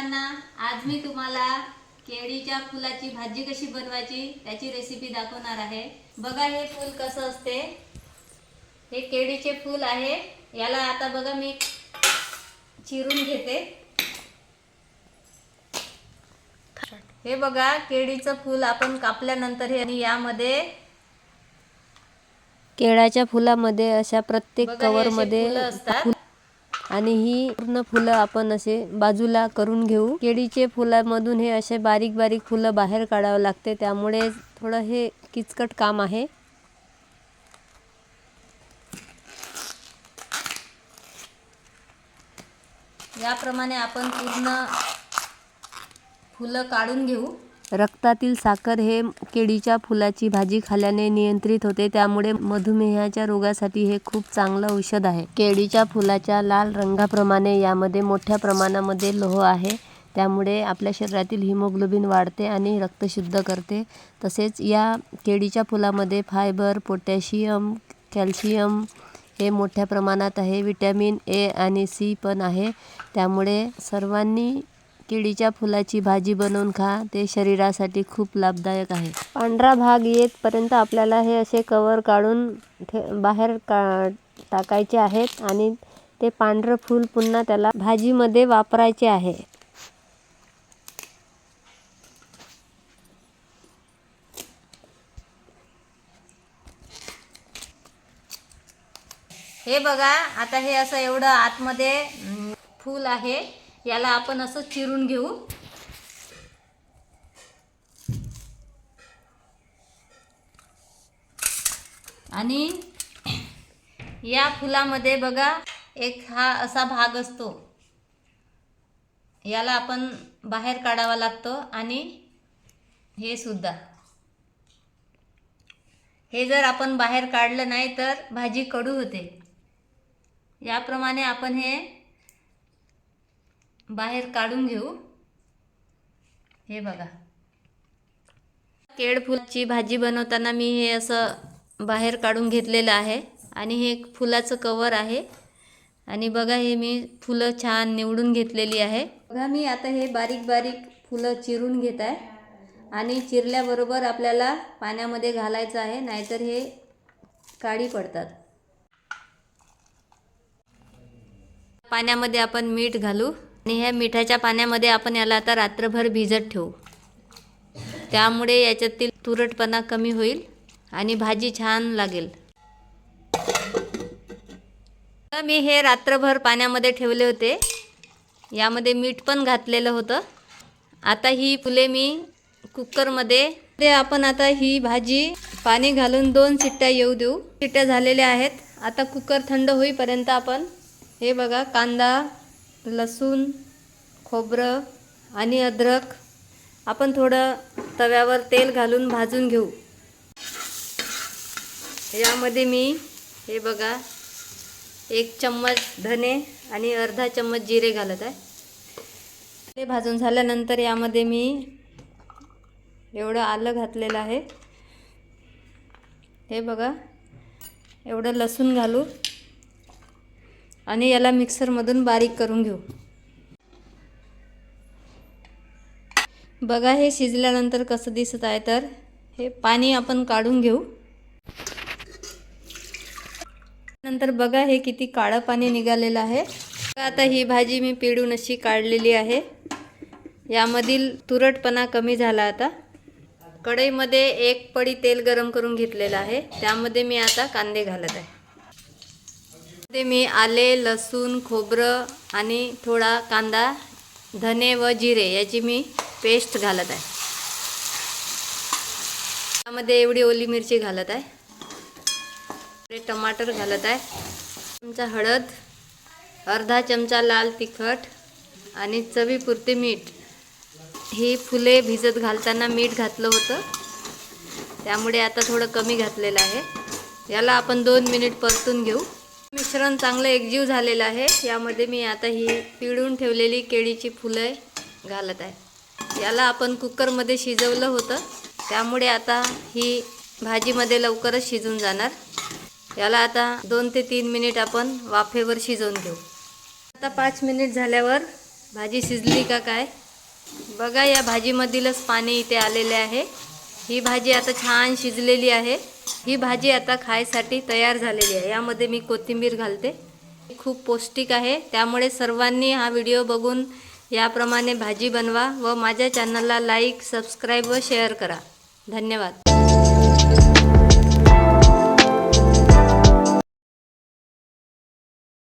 सर्वांना आज मी तुम्हाला केळीच्या फुलाची भाजी कशी बनवायची त्याची रेसिपी दाखवणार आहे. बघा हे फूल कसं असते. हे केळीचे फूल आहे. याला आता बघा मी चिरून घेते. हे बघा केळीचं फूल आपण कापल्यानंतर हे आणि यामध्ये केळाच्या फुलामध्ये अशा प्रत्येक बघा कवर असे मध्ये फुलं असतात. आणि ही पूर्ण फुलं आपण असे बाजूला करून घेऊ. केळीचे फुलामधून हे असे बारीक बारीक फुलं बाहेर काढावं लागते. त्यामुळे थोडं हे किचकट काम आहे. याप्रमाणे आपण पूर्ण फुलं काढून घेऊ. रक्तातील साखर हे केळीच्या फुलाची भाजी खाल्ल्याने नियंत्रित होते. त्यामुळे मधुमेहाच्या रोगासाठी हे खूप चांगलं औषध आहे. केळीच्या फुलाच्या लाल रंगाप्रमाणे यामध्ये मोठ्या प्रमाणामध्ये लोह आहे. त्यामुळे आपल्या शरीरातील हिमोग्लोबिन वाढते आणि रक्त शुद्ध करते. तसेच या केळीच्या फुलामध्ये फायबर पोटॅशियम कॅल्शियम हे मोठ्या प्रमाणात आहे. विटॅमिन ए आणि सी पण आहे. त्यामुळे सर्वांनी केळीच्या फुलाची भाजी बनवून खा. ते शरीरासाठी खूप लाभदायक आहे. पांढरा भाग येतपर्यंत आपल्याला हे असे कवर काढून ठे बाहेर का टाकायचे आहेत आणि ते पांढरं फूल पुन्हा त्याला भाजीमध्ये वापरायचे आहे. हे बघा आता हे असं एवढं आतमध्ये फूल आहे. याला आपण असं चिरून घेऊ. आणि या फुलामध्ये बघा एक हा असा भाग असतो. याला आपण बाहेर काढावा लागतो आणि हे सुद्धा. हे जर आपण बाहेर काढलं नाही तर भाजी कडू होते. याप्रमाणे आपण हे बाहेर काढून घेऊ. हे बघा. केळफुलाची भाजी बनवताना मी हे असं बाहेर काढून घेतलेलं आहे आणि हे एक फुलाचं कवर आहे. आणि बघा हे मी फुलं छान निवडून घेतलेली आहे. बघा मी आता हे बारीक बारीक फुलं चिरून घेत आहे. आणि चिरल्याबरोबर आपल्याला पाण्यामध्ये घालायचं आहे नाहीतर हे काळी पडतात. पाण्यामध्ये आपण मीठ घालू. आणि ह्या मिठाच्या पाण्यामध्ये आपण याला आता रात्रभर भिजत ठेवू. त्यामुळे याच्यातील तुरटपणा कमी होईल आणि भाजी छान लागेल. मी हे रात्रभर पाण्यामध्ये ठेवले होते. यामध्ये मीठ पण घातलेलं होतं. आता ही फुले मी कुकरमध्ये ते आपण आता ही भाजी पाणी घालून दोन शिट्ट्या येऊ देऊ. शिट्ट्या झालेल्या आहेत. आता कुकर थंड होईपर्यंत आपण हे बघा कांदा लसूण खोबरं आणि अद्रक. आपण थोडं तव्यावर तेल घालून भाजून घेऊ. यामध्ये मी हे बघा एक चम्मच धने आणि अर्धा चम्मच जिरे घालत आहे. ते भाजून झाल्यानंतर यामध्ये मी एवढं आलं घातलेलं आहे. हे बघा एवढं लसूण घालू. आणि याला मिक्सरमधून बारीक करून घेऊ. बघा हे शिजल्यानंतर कसं दिसत आहे तर हे पाणी आपण काढून घेऊ. नंतर बघा हे किती काळं पाणी निघालेलं आहे. आता ही भाजी मी पिळून अशी काढलेली आहे. यामधील तुरटपणा कमी झाला आता. कढईमध्ये एक पडी तेल गरम करून घेतलेलं आहे. त्यामध्ये मी आता कांदे घालत आहे. ते मी आले लसूण खोबरं आणि थोडा कांदा धने व जिरे याची मी पेस्ट घालत आहे. त्यामध्ये एवढी ओली मिरची घालत आहे. टमाटर घालत आहे. चमचा हळद अर्धा चमचा लाल तिखट आणि चवीपुरते मीठ. ही फुले भिजत घालताना मीठ घातलं होतं. त्यामुळे आता थोडं कमी घातलेलं आहे. याला आपण दोन मिनिट परतून घेऊ. मिश्रण चांगलं एकजीव झालेलं आहे. यामध्ये मी आता ही पिळून ठेवलेली केळीची फुलं घालत आहे. याला आपण कुकरमध्ये शिजवलं होतं. त्यामुळे आता ही भाजीमध्ये लवकरच शिजून जाणार. याला आता दोन ते तीन मिनिट आपण वाफेवर शिजवून घेऊ. आता पाच मिनिट झाल्यावर भाजी शिजली का काय? बघा या भाजीमधीलच पाणी इथे आलेले आहे. ही भाजी आता छान शिजलेली आहे. ही भाजी आता खायसाठी तयार झालेली आहे. यामध्ये मी कोथिंबीर घालते. खूप पौष्टिक आहे. त्यामुळे सर्वांनी हा व्हिडिओ बघून याप्रमाणे भाजी बनवा व माझ्या चॅनलला लाईक सबस्क्राईब व शेअर करा. धन्यवाद.